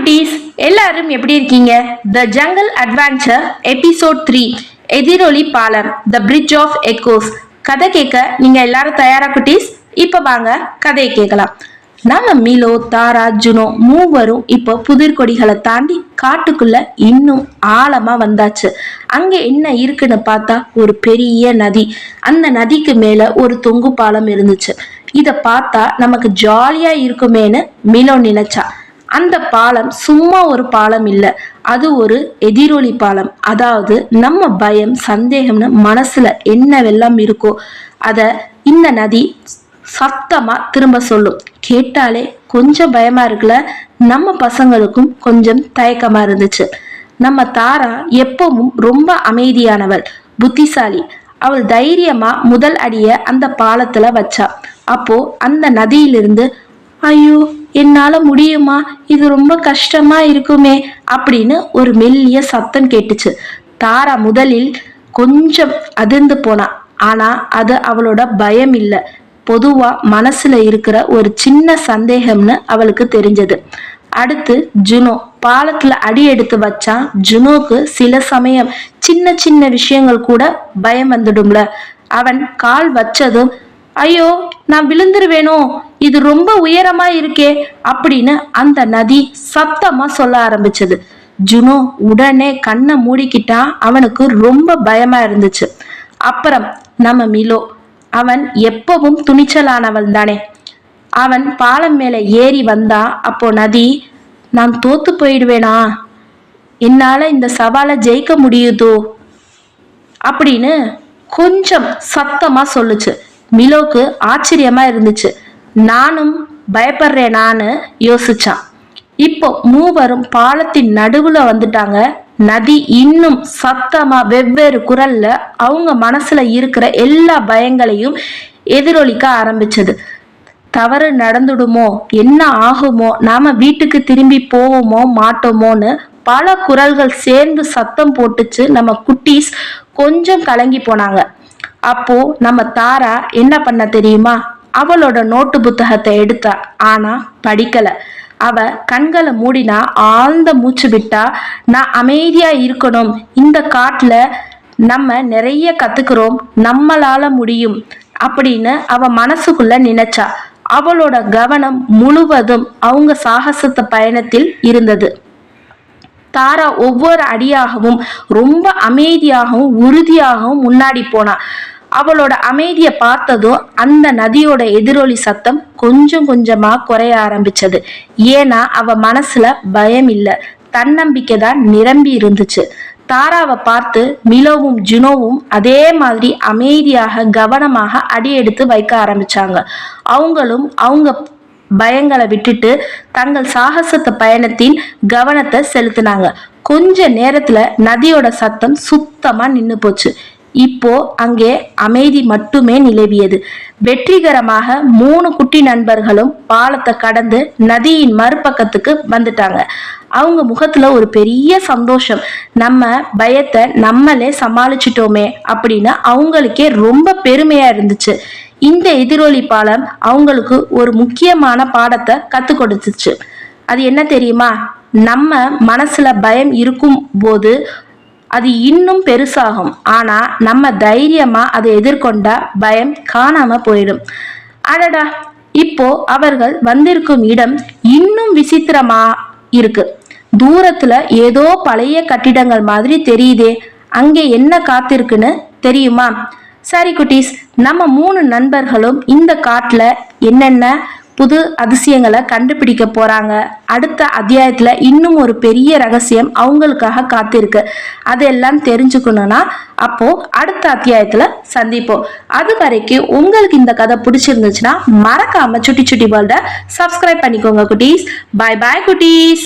குட்டீஸ் எல்லாரும் எப்படி இருக்கீங்க? The jungle adventure episode three எதிரொலி பாலம் த பிரிட்ஜ் ஆஃப் எக்கோஸ் கதை கேட்க நீங்க எல்லாரும் தயாரா குட்டீஸ்? இப்ப வாங்க கதையை கேட்கலாம். நம்ம மிலோ தாரா ஜுனோ மூவரும் இப்போ புதிர்கொடிகளை தாண்டி காட்டுக்குள்ள இன்னும் ஆழமா வந்தாச்சு. அங்க என்ன இருக்குன்னு பார்த்தா ஒரு பெரிய நதி. அந்த நதிக்கு மேல ஒரு தொங்கு பாலம் இருந்துச்சு. இத பார்த்தா நமக்கு ஜாலியா இருக்குமேன்னு மிலோ நினைச்சா. அந்த பாலம் சும்மா ஒரு பாலம் இல்லை. அது ஒரு எதிரொலி பாலம். அதாவது நம்ம பயம் சந்தேகம்னு மனசுல என்னவெல்லாம் இருக்கோ அதை இந்த நதி சத்தமா திரும்ப சொல்லும். கேட்டாலே கொஞ்சம் பயமா இருக்குல்ல? நம்ம பசங்களுக்கும் கொஞ்சம் தயக்கமா இருந்துச்சு. நம்ம தாரா எப்பவும் ரொம்ப அமைதியானவள் புத்திசாலி. அவள் தைரியமா முதல் அடிய அந்த பாலத்துல வச்சா. அப்போ அந்த நதியிலிருந்து ஐயோ என்னால முடியுமா? இது ரொம்ப கஷ்டமா இருக்குமே அப்படின்னு ஒரு மெல்லிய சத்தம் கேட்டுச்சு. தாரா முதலில் கொஞ்சம் அதிர்ந்து போனா ஆனா அது அவளோட பயம் இல்ல. பொதுவா மனசுல இருக்கிற ஒரு சின்ன சந்தேகம்னு அவளுக்கு தெரிஞ்சது. அடுத்து ஜுனோ. பாலத்துல அடி எடுத்து வச்சா ஜுனோக்கு சில சமயம் சின்ன சின்ன விஷயங்கள் கூட பயம் வந்துடும்ல. அவன் கால் வச்சதும் ஐயோ நான் விழுந்துருவேனோ? இது ரொம்ப உயரமா இருக்கே அப்படின்னு அந்த நதி சத்தமா சொல்ல ஆரம்பிச்சது. ஜுனோ உடனே கண்ணை மூடிக்கிட்டா அவனுக்கு ரொம்ப பயமா இருந்துச்சு. அப்புறம் நம்ம மிலோ அவன் எப்பவும் துணிச்சலானவன் தானே. அவன் பாலம் மேல ஏறி வந்தா அப்போ நதி நான் தோத்து போயிடுவேனா? என்னால இந்த சவாலை ஜெயிக்க முடியுதோ? அப்படின்னு கொஞ்சம் சத்தமா சொல்லுச்சு. மிலோக்கு ஆச்சரியமா இருந்துச்சு. நானும் பயப்படுறேனான்னு யோசிச்சான். இப்போ மூவரும் பாலத்தின் நடுவுல வந்துட்டாங்க. நதி இன்னும் சத்தமா வெவ்வேறு குரல்ல அவங்க மனசுல இருக்கிற எல்லா பயங்களையும் எதிரொலிக்க ஆரம்பிச்சது. தவறு நடந்துடுமோ? என்ன ஆகுமோ? நாம வீட்டுக்கு திரும்பி போவோமோ? மாட்டோமோன்னு பல குரல்கள் சேர்ந்து சத்தம் போட்டுச்சு நம்ம குட்டீஸ். கொஞ்சம் கலங்கி போனாங்க. அப்போ நம்ம தாரா என்ன பண்ண தெரியுமா? அவளோட நோட்டு புத்தகத்தை எடுத்தா. ஆனா படிக்கல. அவ கண்களை மூடினா ஆழ்ந்த மூச்சு விட்டா நான் அமைதியா இருக்கணும். இந்த காட்டுல நம்ம நிறைய கத்துக்கிறோம். நம்மளால முடியும். அப்படின்னு அவ மனசுக்குள்ள நினைச்சா. அவளோட கவனம் முழுவதும் அவங்க சாகசத்த பயணத்தில் இருந்தது. தாரா ஒவ்வொரு அடியாகவும் ரொம்ப அமைதியாகவும் உறுதியாகவும் முன்னாடி போனா. அவளோட அமைதியை பார்த்ததும் அந்த நதியோட எதிரொலி சத்தம் கொஞ்சம் கொஞ்சமா குறைய ஆரம்பிச்சது. ஏன்னா அவ மனசுல பயம் இல்லை. தன்னம்பிக்கை தான் நிரம்பி இருந்துச்சு. தாராவை பார்த்து மிலோவும் ஜுனோவும் அதே மாதிரி அமைதியாக கவனமாக அடி எடுத்து வைக்க ஆரம்பிச்சாங்க. அவங்களும் அவங்க பயங்களை விட்டுட்டு தங்கள் சாகசத்த பயணத்தின் கவனத்தை செலுத்தினாங்க. கொஞ்ச நேரத்துல நதியோட சத்தம் சுத்தமா நின்னு போச்சு. இப்போ அங்கே அமைதி மட்டுமே நிலவியது. வெற்றிகரமாக மூணு குட்டி நண்பர்களும் பாலத்தை கடந்து நதியின் மறுபக்கத்துக்கு வந்துட்டாங்க. அவங்க முகத்துல ஒரு பெரிய சந்தோஷம். நம்ம பயத்தை நம்மளே சமாளிச்சிட்டோமே அப்படின்னு அவங்களுக்கே ரொம்ப பெருமையா இருந்துச்சு. இந்த எதிரொலி பாலம் அவங்களுக்கு ஒரு முக்கியமான பாடத்தை கத்து கொடுத்துச்சு. அது என்ன தெரியுமா? நம்ம மனசுல பயம் இருக்கும் போது அது இன்னும் பெருசாகும். ஆனா நம்ம தைரியமா அதை எதிர்கொண்டா பயம் காணாம போயிடும். அடடா! இப்போ அவர்கள் வந்திருக்கும் இடம் இன்னும் விசித்திரமா இருக்கு. தூரத்துல ஏதோ பழைய கட்டிடங்கள் மாதிரி தெரியுதே. அங்கே என்ன காத்திருக்குன்னு தெரியுமா? சரி குட்டீஸ் நம்ம மூணு நண்பர்களும் இந்த காட்டில் என்னென்ன புது அதிசயங்களை கண்டுபிடிக்க போகிறாங்க அடுத்த அத்தியாயத்தில் இன்னும் ஒரு பெரிய ரகசியம் அவங்களுக்காக காத்திருக்கு. அதெல்லாம் தெரிஞ்சுக்கணும்னா அப்போது அடுத்த அத்தியாயத்தில் சந்திப்போம். அது வரைக்கும் உங்களுக்கு இந்த கதை பிடிச்சிருந்துச்சுன்னா மறக்காமல் சுட்டி சுட்டி வேர்ல்ட சப்ஸ்கிரைப் பண்ணிக்கோங்க குட்டீஸ். பாய் பாய் குட்டீஸ்.